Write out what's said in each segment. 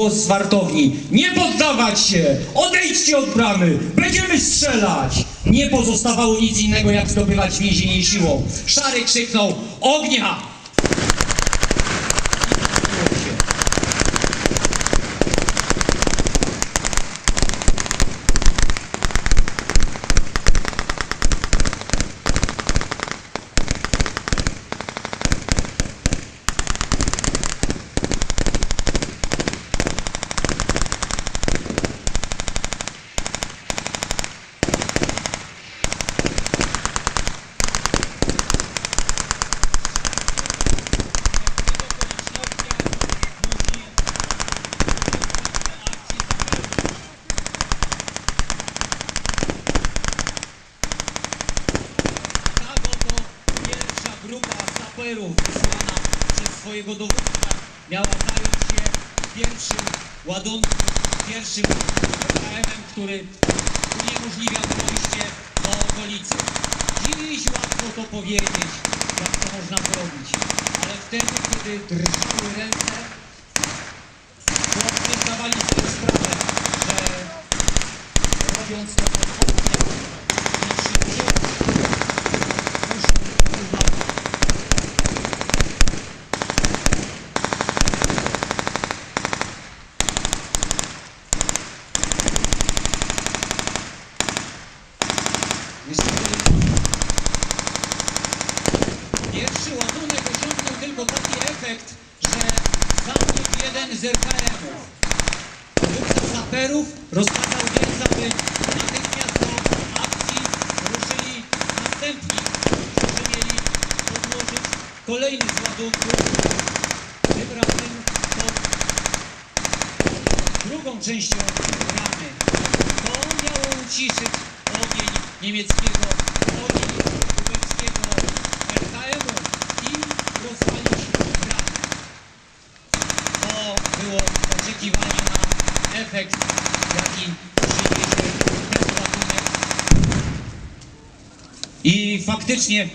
Głos z wartowni. Nie poddawać się! Odejdźcie od bramy! Będziemy strzelać! Nie pozostawało nic innego, jak zdobywać więzienie siłą. Szary krzyknął ognia! Pierwszym PKM-em, który uniemożliwiał dojście do okolicy. Dziś łatwo to powiedzieć, jak to można zrobić, ale wtedy, kiedy drżały ręce, chłopcy zdawali sobie sprawę, zabił jeden z RKM-ów. Dowódca saperów rozkazał więc, aby natychmiast do akcji ruszyli następni, którzy mieli podłożyć kolejny z ładunków, tym razem pod drugą częścią ramy. To miało uciszyć ogień niemieckiego, ogień lubelskiego RKM-u i rozwalić bramę. To było oczekiwanie na efekt, jaki przyniesie ten ładunek. I faktycznie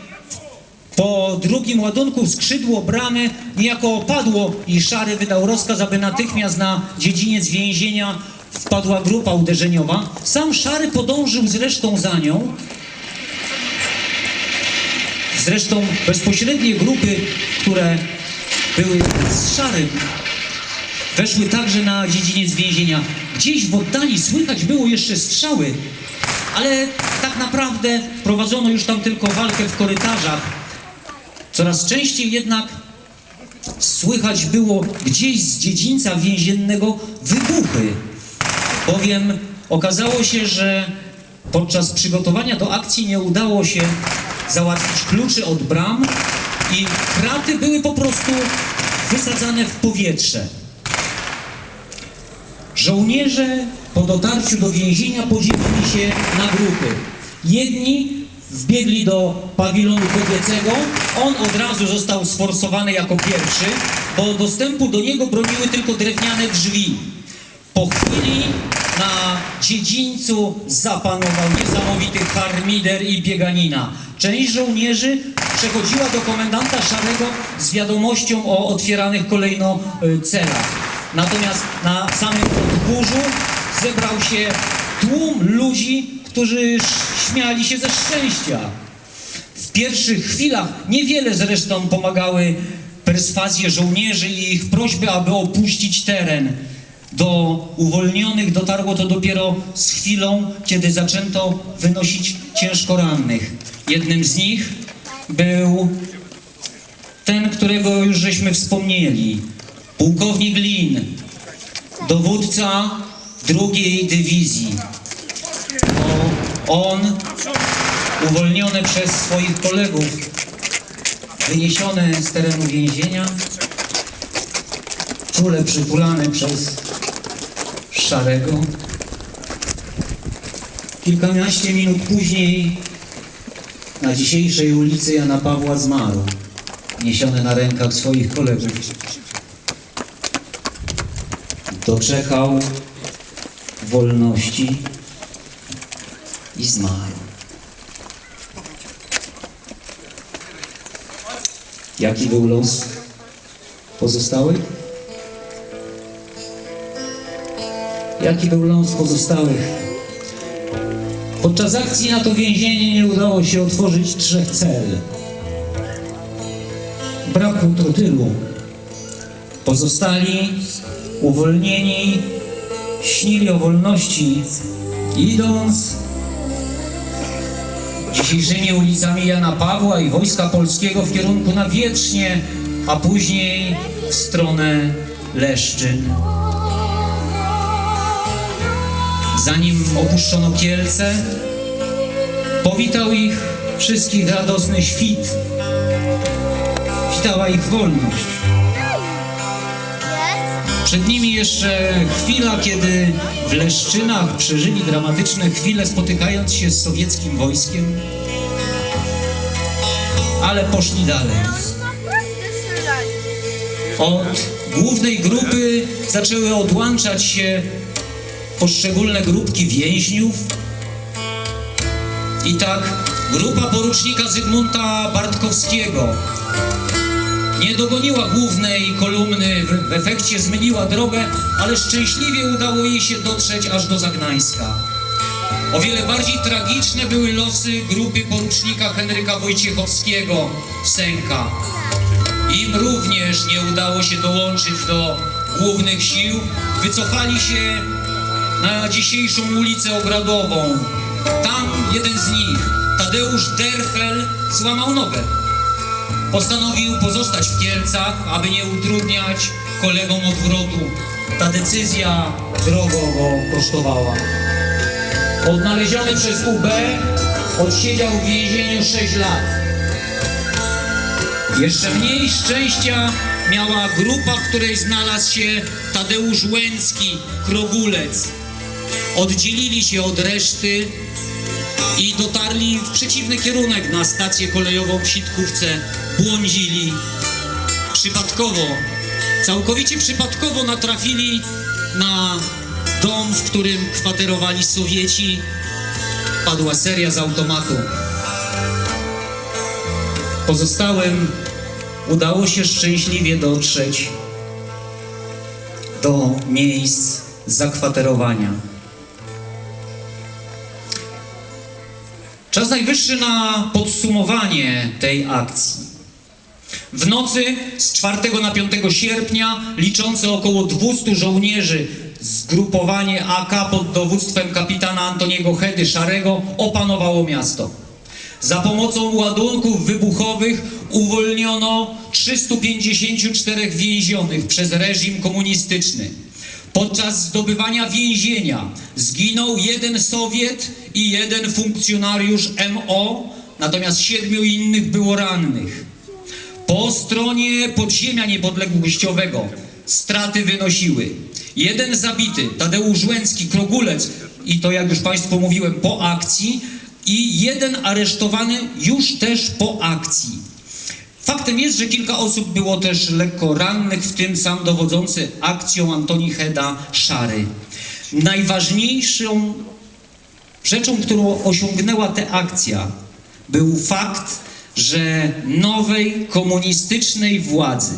po drugim ładunku skrzydło bramy niejako opadło i Szary wydał rozkaz, aby natychmiast na dziedziniec więzienia wpadła grupa uderzeniowa. Sam Szary podążył zresztą za nią. Zresztą bezpośrednie grupy, które były z Szarym, weszły także na dziedziniec więzienia. Gdzieś w oddali słychać było jeszcze strzały, ale tak naprawdę prowadzono już tam tylko walkę w korytarzach. Coraz częściej jednak słychać było gdzieś z dziedzińca więziennego wybuchy, bowiem okazało się, że podczas przygotowania do akcji nie udało się załatwić kluczy od bram i kraty były po prostu wysadzane w powietrze. Żołnierze po dotarciu do więzienia podzielili się na grupy. Jedni wbiegli do pawilonu kobiecego, on od razu został sforsowany jako pierwszy, bo dostępu do niego broniły tylko drewniane drzwi. Po chwili na dziedzińcu zapanował niesamowity harmider i bieganina. Część żołnierzy przechodziła do komendanta Szarego z wiadomością o otwieranych kolejno y, celach. Natomiast na samym podgórzu zebrał się tłum ludzi, którzy śmiali się ze szczęścia. W pierwszych chwilach niewiele zresztą pomagały perswazje żołnierzy i ich prośby, aby opuścić teren. Do uwolnionych dotarło to dopiero z chwilą, kiedy zaczęto wynosić ciężko rannych. Jednym z nich był ten, którego już żeśmy wspomnieli, pułkownik Lin, dowódca drugiej dywizji. To on, uwolniony przez swoich kolegów, wyniesiony z terenu więzienia, czule przytulany przez Szarego. Kilkanaście minut później na dzisiejszej ulicy Jana Pawła zmarł, niesiony na rękach swoich kolegów. Doczekał wolności i zmarł. Jaki był los pozostałych? jaki był los pozostałych. Podczas akcji na to więzienie nie udało się otworzyć trzech cel. Brakło trotylu. Pozostali uwolnieni śnili o wolności, idąc dzisiejszymi ulicami Jana Pawła i Wojska Polskiego w kierunku na Wietrznie, a później w stronę Leszczyn. Zanim opuszczono Kielce, powitał ich wszystkich radosny świt. Witała ich wolność. Przed nimi jeszcze chwila, kiedy w Leszczynach przeżyli dramatyczne chwile, spotykając się z sowieckim wojskiem, ale poszli dalej. Od głównej grupy zaczęły odłączać się poszczególne grupki więźniów. I tak grupa porucznika Zygmunta Bartkowskiego nie dogoniła głównej kolumny, w, efekcie zmyliła drogę, ale szczęśliwie udało jej się dotrzeć aż do Zagnańska. O wiele bardziej tragiczne były losy grupy porucznika Henryka Wojciechowskiego Sęka. Im również nie udało się dołączyć do głównych sił. Wycofali się na dzisiejszą ulicę Ogradową. Tam jeden z nich, Tadeusz Derfel, złamał nogę. Postanowił pozostać w Kielcach, aby nie utrudniać kolegom odwrotu. Ta decyzja drogo go kosztowała. Odnaleziony przez UB, odsiedział w więzieniu 6 lat. Jeszcze mniej szczęścia miała grupa, w której znalazł się Tadeusz Łęcki, Krogulec. Oddzielili się od reszty i dotarli w przeciwny kierunek na stację kolejową w Sitkówce. Błądzili przypadkowo, całkowicie przypadkowo natrafili na dom, w którym kwaterowali Sowieci. Padła seria z automatu. Pozostałym udało się szczęśliwie dotrzeć do miejsc zakwaterowania. Czas najwyższy na podsumowanie tej akcji. W nocy z 4 na 5 sierpnia liczące około 200 żołnierzy zgrupowanie AK pod dowództwem kapitana Antoniego Hedy Szarego opanowało miasto. Za pomocą ładunków wybuchowych uwolniono 354 więzionych przez reżim komunistyczny. Podczas zdobywania więzienia zginął jeden Sowiet i jeden funkcjonariusz MO, natomiast siedmiu innych było rannych. Po stronie podziemia niepodległościowego straty wynosiły jeden zabity, Tadeusz Łęcki, Krogulec i to jak już Państwu mówiłem po akcji i jeden aresztowany już też po akcji. Faktem jest, że kilka osób było też lekko rannych, w tym sam dowodzący akcją Antoni Heda Szary. Najważniejszą rzeczą, którą osiągnęła ta akcja, był fakt, że nowej komunistycznej władzy,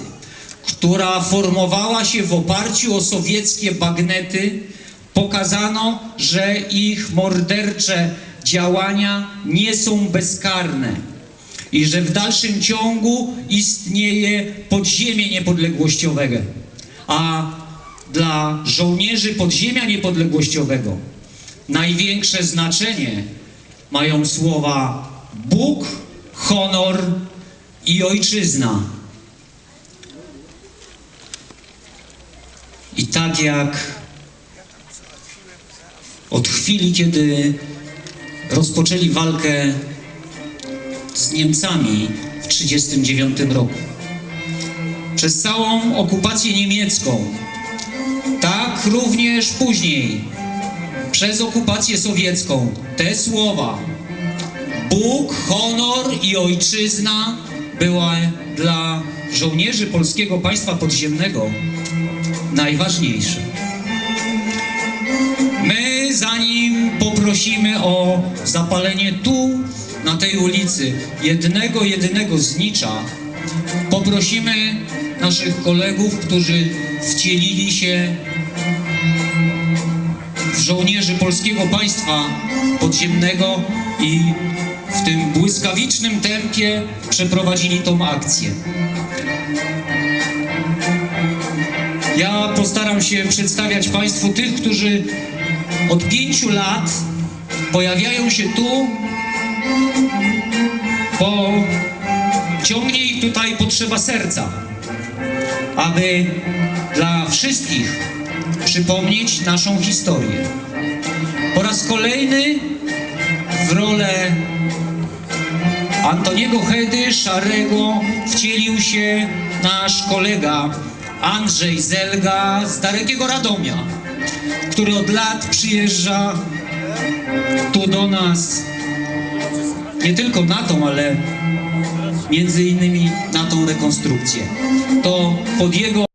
która formowała się w oparciu o sowieckie bagnety, pokazano, że ich mordercze działania nie są bezkarne i że w dalszym ciągu istnieje podziemie niepodległościowego. A dla żołnierzy podziemia niepodległościowego największe znaczenie mają słowa Bóg, honor i ojczyzna. I tak jak od chwili, kiedy rozpoczęli walkę z Niemcami w 1939 roku. Przez całą okupację niemiecką, tak również później, przez okupację sowiecką, te słowa Bóg, honor i ojczyzna była dla żołnierzy polskiego państwa podziemnego najważniejsze. My zanim poprosimy o zapalenie tu, na tej ulicy, jednego, jedynego znicza, poprosimy naszych kolegów, którzy wcielili się żołnierzy polskiego państwa podziemnego i w tym błyskawicznym tempie przeprowadzili tą akcję. Ja postaram się przedstawiać Państwu tych, którzy od pięciu lat pojawiają się tu, bo ciągnie ich tutaj potrzeba serca, aby dla wszystkich przypomnieć naszą historię. Po raz kolejny w rolę Antoniego Hedy Szarego wcielił się nasz kolega Andrzej Zelga z dalekiego Radomia, który od lat przyjeżdża tu do nas nie tylko na tą, ale między innymi na tą rekonstrukcję. To pod jego